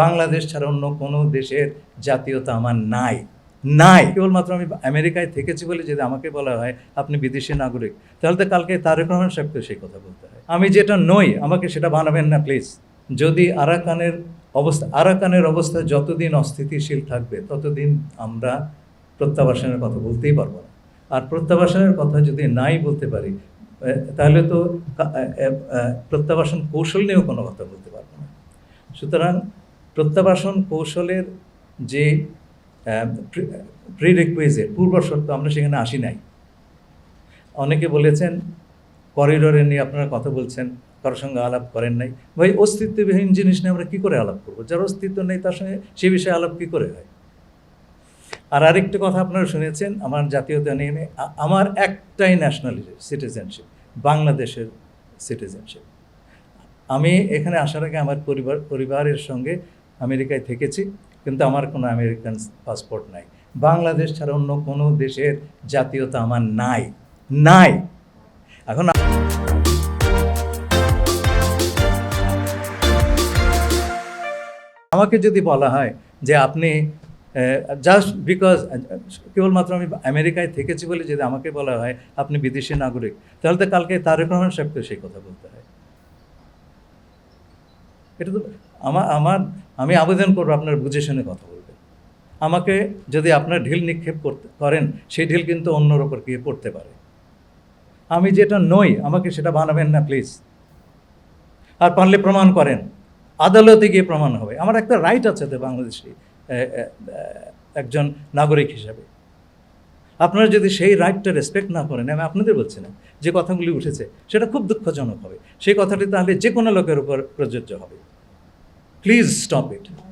বাংলাদেশ ছাড়া অন্য কোনো দেশের জাতীয়তা আমার নাই। নাই। কেবলমাত্র আমি আমেরিকায় থেকেছি বলে যদি আমাকে বলা হয়, আপনি বিদেশি নাগরিক, তাহলে তো কালকে তারেক রহমান সাহেবকে সেই কথা বলতে হয়। আমি যেটা নই, আমাকে সেটা বানাবেন না, প্লিজ। যদি আরাকানের অবস্থা আরাকানের অবস্থা যতদিন অস্থিতিশীল থাকবে, ততদিন আমরা প্রত্যাবাসনের কথা বলতেই পারব না। আর প্রত্যাবাসনের কথা যদি নাই বলতে পারি তাহলে তো প্রত্যাবাসন কৌশল নিয়েও কোনো কথা বলতে পারব না। সুতরাং প্রত্যাবাসন কৌশলের যে প্রিরিকুইজিট পূর্ব শর্ত আমরা সেখানে আসি নাই। অনেকে বলেছেন করিডোরে নিয়ে আপনারা কথা বলছেন কারোর সঙ্গে আলাপ করেন নাই। ভাই অস্তিত্ববিহীন জিনিস নিয়ে আমরা কী করে আলাপ করব? যার অস্তিত্ব নেই তার সঙ্গে সে বিষয়ে আলাপ কী করে হয়? আর আরেকটা কথা আপনারা শুনেছেন আমার জাতীয়তা নিয়ে নিয়ে, আমার একটাই ন্যাশনালিটি সিটিজেনশিপ বাংলাদেশের সিটিজেনশিপ আমি এখানে আসার আগে আমার পরিবার পরিবারের সঙ্গে আমেরিকায় থেকেছি, কিন্তু আমার কোনো আমেরিকান পাসপোর্ট নাই। বাংলাদেশ ছাড়া অন্য কোনো দেশের জাতীয়তা আমার নাই নাই। এখন আমাকে যদি বলা হয় যে আপনি জাস্ট বিকজ কেবলমাত্র আমি আমেরিকায় থেকেছি বলে যদি আমাকে বলা হয়, আপনি বিদেশি নাগরিক, তাহলে তো কালকে তারেক রহমান সাহেবকে সেই কথা বলতে হয়। এটা তো আমার আমার, আমি আবেদন করব আপনার বুঝে শুনে কথা বলবেন আমাকে যদি আপনার ঢিল নিক্ষেপ করতে, করেন, সেই ঢিল কিন্তু অন্যর ওপর গিয়ে পড়তে পারে। আমি যেটা নই, আমাকে সেটা বানাবেন না, প্লিজ। আর পারলে প্রমাণ করেন। আদালতে গিয়ে প্রমাণ হবে। আমার একটা রাইট আছে তো বাংলাদেশি একজন নাগরিক হিসাবে। আপনারা যদি সেই রাইটটা রেসপেক্ট না করেন, আমি আপনাদের বলছি না, যে কথাগুলি উঠেছে, সেটা খুব দুঃখজনক হবে। সেই কথাটি তাহলে যে কোনো লোকের উপর প্রযোজ্য হবে। Please stop it.